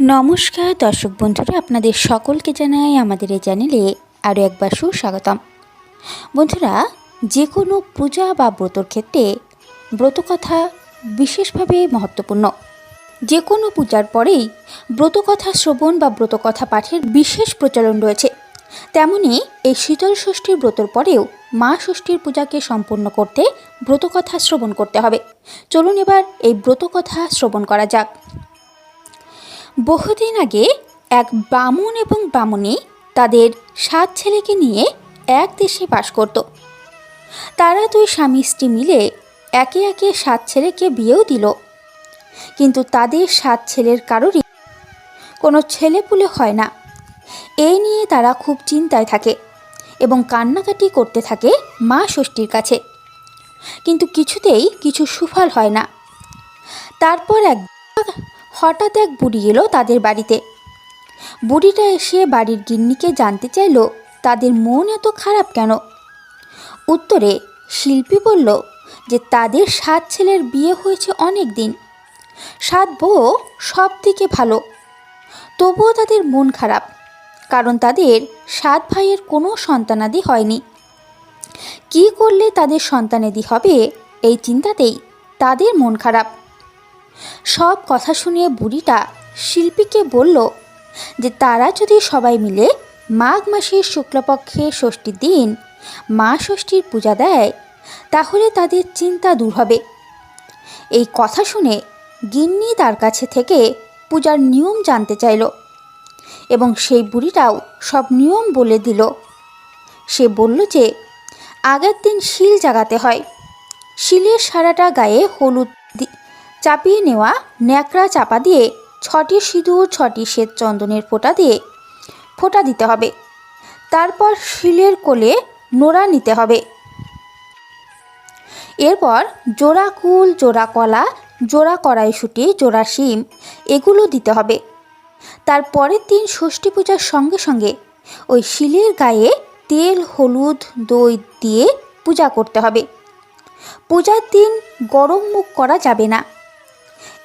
নমস্কার, দর্শক বন্ধুরা, আপনাদের সকলকে জানাই আমাদের এই চ্যানেলে আরও একবার সুস্বাগতম। বন্ধুরা যে কোনো পূজা বা ব্রতর ক্ষেত্রে ব্রতকথা বিশেষভাবে মহত্বপূর্ণ। যে কোনো পূজার পরেই ব্রতকথা শ্রবণ বা ব্রতকথা পাঠের বিশেষ প্রচলন রয়েছে। তেমনি এই শীতল ষষ্ঠীর ব্রতর পরেও মা ষষ্ঠীর পূজাকে সম্পূর্ণ করতে ব্রতকথা শ্রবণ করতে হবে। চলুন এবার এই ব্রতকথা শ্রবণ করা যাক। বহুদিন আগে এক বামুন এবং বামুনি তাদের সাত ছেলেকে নিয়ে এক দেশে বাস করত। তারা দুই স্বামী স্ত্রী মিলে একে একে সাত ছেলেকে বিয়েও দিল। কিন্তু তাদের সাত ছেলের কারোরই কোনো ছেলেপুলে হয় না। এই নিয়ে তারা খুব চিন্তায় থাকে এবং কান্নাকাটি করতে থাকে মা ষষ্ঠীর কাছে। কিন্তু কিছুতেই কিছু সুফল হয় না। তারপর এক হঠাৎ এক বুড়ি এলো তাদের বাড়িতে। বুড়িটা এসে বাড়ির গিন্নিকে জানতে চাইল, তাদের মন এত খারাপ কেন? উত্তরে শিল্পী বলল, যে তাদের সাত ছেলের বিয়ে হয়েছে অনেক দিন। সাত বউ সব থেকে ভালো। তবুও তাদের মন খারাপ, কারণ তাদের সাত ভাইয়ের কোনো সন্তানাদি হয়নি। কী করলে তাদের সন্তানাদি হবে এই চিন্তাতেই তাদের মন খারাপ। সব কথা শুনিয়ে বুড়িটা শিল্পীকে বলল যে তারা যদি সবাই মিলে মাঘ মাসের শুক্লপক্ষে ষষ্ঠীর দিন মা ষষ্ঠীর পূজা দেয়, তাহলে তাদের চিন্তা দূর হবে। এই কথা শুনে গিন্নি তার কাছে থেকে পূজার নিয়ম জানতে চাইল এবং সেই বুড়িটাও সব নিয়ম বলে দিল। সে বলল যে আগের দিন শিল জাগাতে হয়। শিলের সারাটা গায়ে হলুদ চাপিয়ে নেওয়া ন্যাকড়া চাপা দিয়ে ছটি সিঁদুর, ছটি শ্বেত চন্দনের ফোঁটা দিয়ে ফোঁটা দিতে হবে। তারপর শিলের কোলে নোড়া নিতে হবে। এরপর জোড়া কুল, জোড়া কলা, জোড়া কড়াইশুঁটি, জোড়া শিম, এগুলো দিতে হবে। তার পরের দিন ষষ্ঠী পূজার সঙ্গে সঙ্গে ওই শিলের গায়ে তেল, হলুদ, দই দিয়ে পূজা করতে হবে। পূজার দিন গরম মুখ করা যাবে না।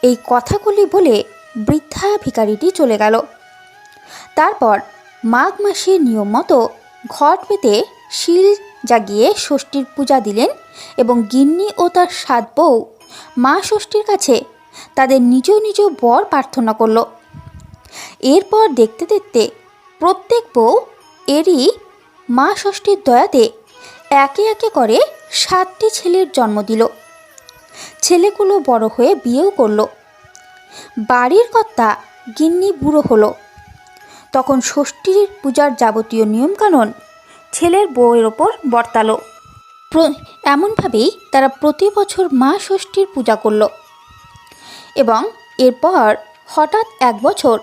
এই কথাগুলি বলে বৃদ্ধা ভিখারিটি চলে গেল। তারপর মাঘ মাসের নিয়ম মতো ঘট পেতে শিল জাগিয়ে ষষ্ঠীর পূজা দিলেন এবং গিন্নি ও তার সাত বউ, মা ষষ্ঠীর কাছে তাদের নিজ নিজ বর প্রার্থনা করল। এরপর দেখতে দেখতে প্রত্যেক বউ এরই মা ষষ্ঠীর দয়াতে একে একে করে সাতটি ছেলের জন্ম দিল। ছেলেগুলো বড় হয়ে বিয়েও করল। বাড়ির কর্তা গিন্নি বুড়ো হলো। তখন ষষ্ঠীর পূজার যাবতীয় নিয়মকানুন ছেলের বউয়ের ওপর বর্তালো। এমনভাবেই তারা প্রতি বছর মা ষষ্ঠীর পূজা করল। এবং এরপর হঠাৎ এক বছর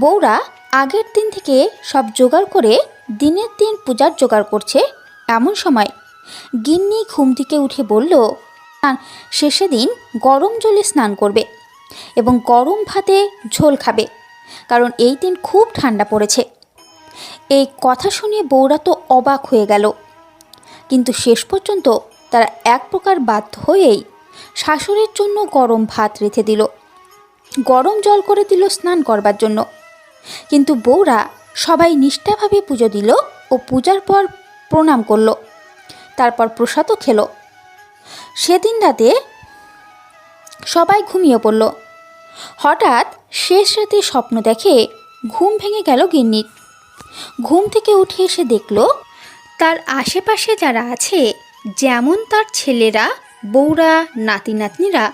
বউরা আগের দিন থেকে সব জোগাড় করে দিনের দিন পূজার জোগাড় করছে। এমন সময় গিন্নি ঘুম থেকে উঠে বলল "না, শেষে দিন গরম জলে স্নান করবে এবং গরম ভাতে ঝোল খাবে কারণ এই দিন খুব ঠান্ডা পড়েছে। এই কথা শুনে বউরা তো অবাক হয়ে গেল। কিন্তু শেষ পর্যন্ত তারা এক প্রকার বাধ্য হয়েই শাশুড়ির জন্য গরম ভাত রেখে দিল। গরম জল করে দিল স্নান করবার জন্য। কিন্তু বউরা সবাই নিষ্ঠাভাবে পুজো দিল ও পূজার পর প্রণাম করল। তারপর প্রসাদও খেলো। সেদিন রাতে সবাই ঘুমিয়ে পড়ল। হঠাৎ শেষ রাতে স্বপ্ন দেখে ঘুম ভেঙে গেল গিন্নির ঘুম থেকে উঠে এসে দেখল, তার আশেপাশে যারা আছে, যেমন তার ছেলেরা, বউরা নাতি নাতনিরা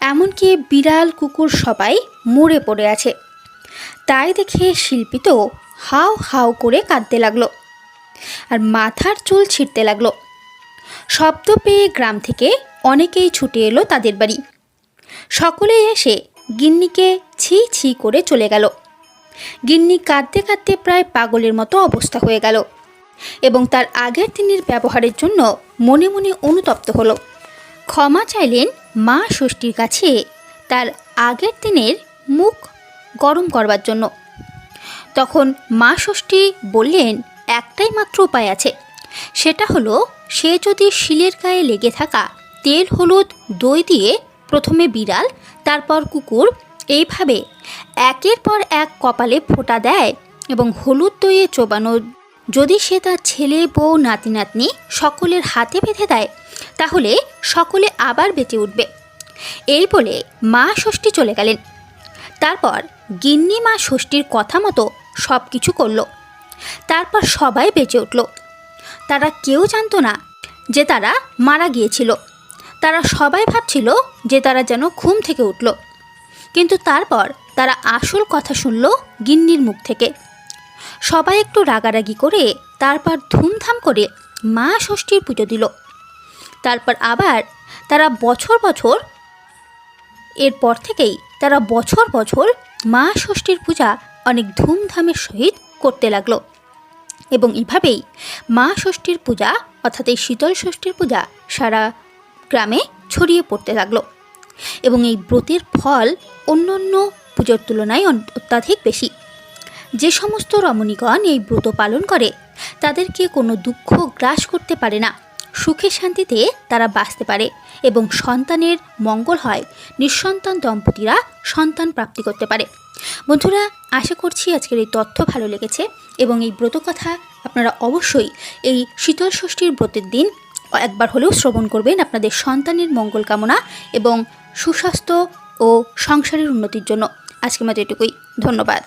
এমনকি বিড়াল, কুকুর সবাই মরে পড়ে আছে। তাই দেখে শিল্পী তো হাও হাও করে কাঁদতে লাগল। আর মাথার চুল ছিঁড়তে লাগল। শব্দ পেয়ে গ্রাম থেকে অনেকেই ছুটে এলো তাদের বাড়ি। সকলেই এসে গিন্নিকে ছি ছি করে চলে গেল। গিন্নি কাঁদতে কাঁদতে প্রায় পাগলের মতো অবস্থা হয়ে গেল এবং তার আগের দিনের ব্যবহারের জন্য মনে মনে অনুতপ্ত হলো। ক্ষমা চাইলেন মা ষষ্ঠীর কাছে তার আগের দিনের মুখ গরম করবার জন্য। তখন মা ষষ্ঠী বললেন, একটাই মাত্র উপায় আছে। সেটা হলো সে যদি শিলের গায়ে লেগে থাকা তেল, হলুদ, দই দিয়ে প্রথমে বিড়াল, তারপর কুকুর, এইভাবে একের পর এক কপালে ফোঁটা দেয় এবং হলুদ দইয়ে চোবানো যদি সে তার ছেলে, বউ, নাতি, নাতনি সকলের হাতে বেঁধে দেয়, তাহলে সকলে আবার বেঁচে উঠবে। এই বলে মা ষষ্ঠী চলে গেলেন। তারপর গিন্নি মা ষষ্ঠীর কথা মতো সব কিছু করল। তারপর সবাই বেঁচে উঠল। তারা কেউ জানতো না যে তারা মারা গিয়েছিল। তারা সবাই ভাবছিল যে তারা যেন ঘুম থেকে উঠল। কিন্তু তারপর তারা আসল কথা শুনল গিন্নির মুখ থেকে। সবাই একটু রাগারাগি করে তারপর ধুমধাম করে মা ষষ্ঠীর পুজো দিল। তারপর আবার তারা বছর বছর এরপর থেকেই তারা বছর বছর মা ষষ্ঠীর পূজা অনেক ধুমধামের সহিত করতে লাগল। এবং এভাবেই মা ষষ্ঠীর পূজা, অর্থাৎ এই শীতল ষষ্ঠীর পূজা, সারা গ্রামে ছড়িয়ে পড়তে লাগল। এবং এই ব্রতের ফল অন্য অন্য পুজোর তুলনায় অত্যাধিক বেশি। যে সমস্ত রমণীগণ এই ব্রত পালন করে, তাদেরকে কোনো দুঃখ গ্রাস করতে পারে না। সুখে শান্তিতে তারা বাঁচতে পারে এবং সন্তানের মঙ্গল হয়। নিঃসন্তান দম্পতিরা সন্তান প্রাপ্তি করতে পারে। বন্ধুরা, আশা করছি আজকের এই তথ্য ভালো লেগেছে এবং এই ব্রত কথা আপনারা অবশ্যই এই শীতল ষষ্ঠীর ব্রতের দিন একবার হলেও শ্রবণ করবেন আপনাদের সন্তানের মঙ্গল কামনা এবং সুস্বাস্থ্য ও সংসারের উন্নতির জন্য। আজকের মতো এটুকুই। ধন্যবাদ।